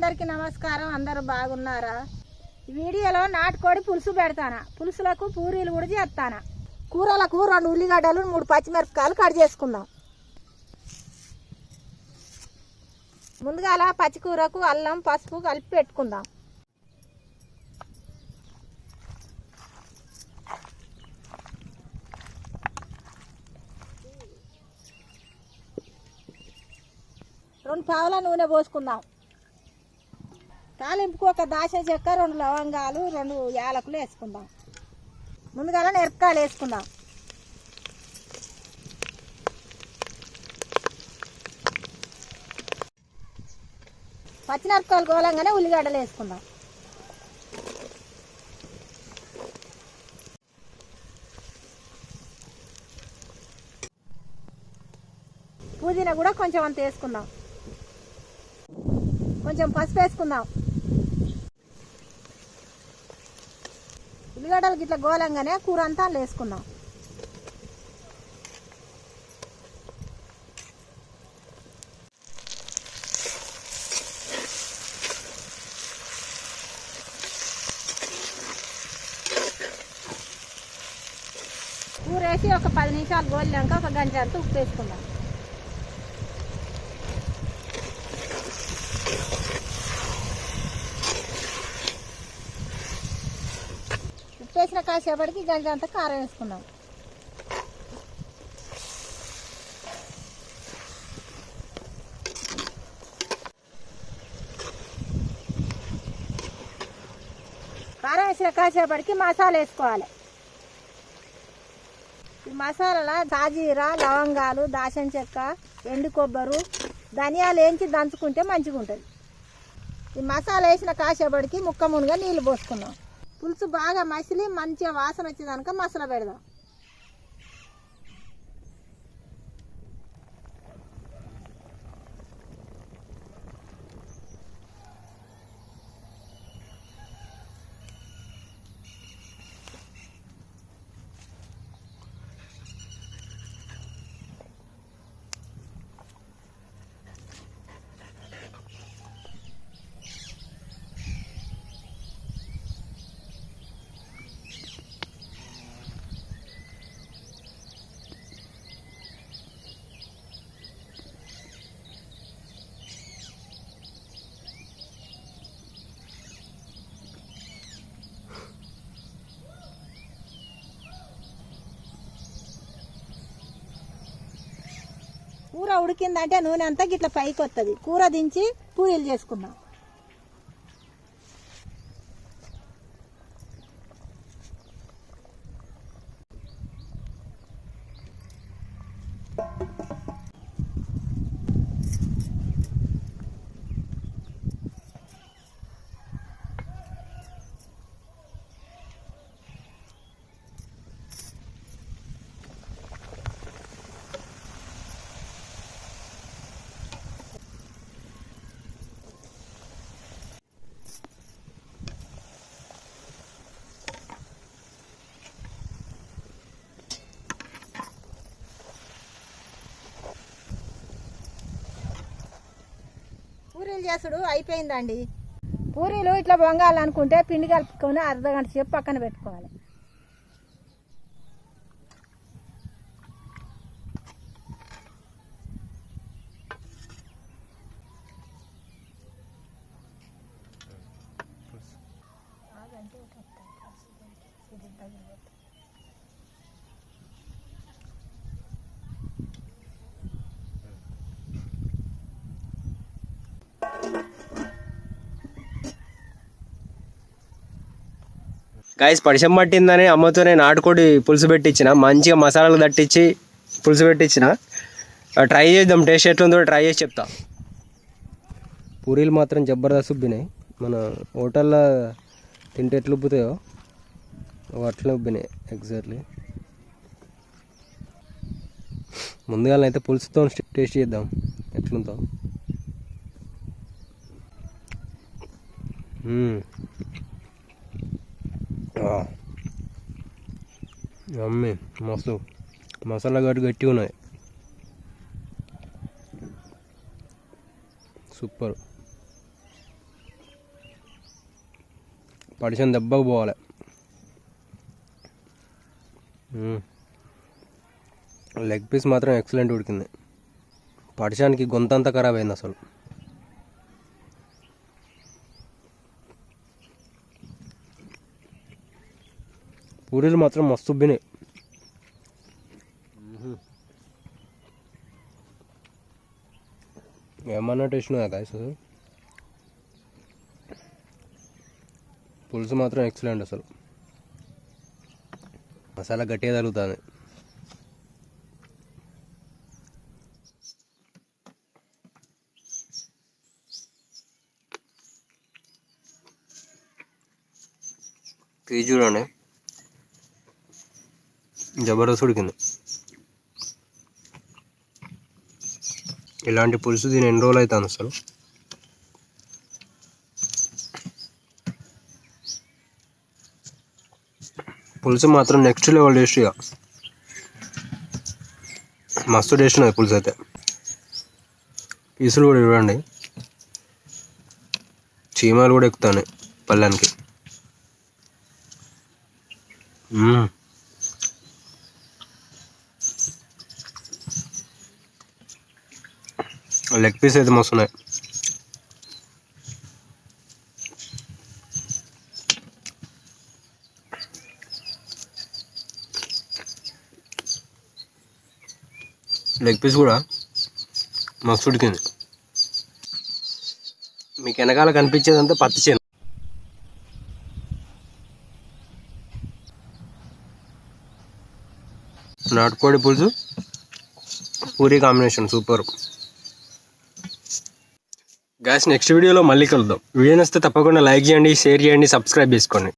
అందరికీ నమస్కారం. అందరూ బాగున్నారా? వీడియోలో నాటుకోడి పులుసు పెడతానా? పులుసులకు పూరీలు కూడా చేస్తానా? కూరలకు రెండు ఉల్లిగడ్డలు మూడు పచ్చిమిరపకాయలు కట్ చేసుకుందాం. ముందుగాల పచ్చికూరకు అల్లం పసుపు కలిపి పెట్టుకుందాం. రెండు పావుల నూనె పోసుకుందాం. తాలింపుకు ఒక దాశ చెక్క రెండు లవంగాలు రెండు యాలకులు వేసుకుందాం. ముందుగా మిరపకాయలు వేసుకుందాం. పచ్చిమిరపకాయలు గోలంగానే ఉల్లిగడ్డలు వేసుకుందాం. పుదీనా కూడా కొంచెం అంత వేసుకుందాం. కొంచెం పసుపు వేసుకుందాం. ఉల్లిగడ్డలు గిట్ల గోలంగానే కూర అంతా అందులో వేసుకుందాం కూర వేసి ఒక పది నిమిషాలు గోలినాక ఒక గంట అంతా ఉప్పు వేసుకుందాం ఉప్పు వేసిన కాసేపటికి గంట అంతా కారం వేసుకున్నాం. కారం వేసిన కాసేపటికి మసాలా వేసుకోవాలి. ఈ మసాలాల తాజీరా లవంగాలు దాసం చెక్క ఎండు కొబ్బరు ధనియాలు వేయించి దంచుకుంటే మంచిగా ఉంటుంది ఈ మసాలా వేసిన కాసేపటికి ముక్క మునుగా నీళ్ళు పోసుకున్నాం. పులుసు బాగా మసిలి మంచిగా వాసన వచ్చేదానుక మసాలా పెడదాం. కూర ఉడికిందంటే నూనె అంతా గిట్ల పైకి వస్తుంది కూర దించి పూరీలు చేసుకుందాం. పూరీలు చేసుడు అయిపోయిందండి. పూరీలు ఇట్లా పొంగాలనుకుంటే పిండి కలుపుకొని అర్ధగంట సేపు పక్కన పెట్టుకోవాలి. గాయస్ పరిచయం పట్టిందని అమ్మతోనే నాటుకోడి పులుసు పెట్టించిన మంచిగా మసాలాలు తట్టించి పులుసు పెట్టించిన. ట్రై చేద్దాం టేస్ట్ ఎట్లుందో ట్రై చేసి చెప్తా. పూరీలు మాత్రం జబర్దస్త్ ఉబ్బినాయి. మన హోటల్లో తింటే ఎట్లు ఉబ్బుతాయో అట్లనే ఉబ్బినాయి ఎగ్జాక్ట్లీ ముందుగా అయితే పులుసుతో టేస్ట్ చేద్దాం ఎట్లుందో మ్మ్. మమ్మీ మస్తు. మసాలా గడ్డు గట్టి ఉన్నాయి. సూపర్. పడిచిన దెబ్బకు పోవాలి. లెగ్ పీస్ మాత్రం ఎక్సలెంట్ ఉడికింది. పడిచానికి గొంతంతా ఖరాబ్ అయింది అసలు. పూరీలు మాత్రం మస్తు ఉబ్బినాయి ఏమన్నా టేస్ట్ ఉన్నదా గాయస్ అసలు పులుసు మాత్రం ఎక్సలెంట్ అసలు మసాలా గట్టిగా తగులుతుంది పీజు చూడండి జబర్దస్త్ ఉడికింది. ఇలాంటి పులుసు దీని ఎన్ని రోజులు అవుతుంది అసలు? పులుసు మాత్రం నెక్స్ట్ లెవెల్ టేస్ట్ ఇక మస్తు టేస్ట్ ఉన్నది పులుసు అయితే. పీసులు కూడా చూడండి చీమలు కూడా ఎక్కుతాయి పళ్ళానికి. లెగ్ పీస్ అయితే మస్తున్నాయి. లెగ్ పీస్ కూడా మస్తు ఉడికింది. మీకు వెనకాల కనిపించేదంతా పత్తి చేను. నాటుకోడి పులుసు puri combination super. Guys next వీడియోలో మళ్ళీ కలుద్దాం. వీడియో నస్తే తప్పకుండా లైక్ చేయండి షేర్ చేయండి సబ్స్క్రైబ్ చేసుకోండి.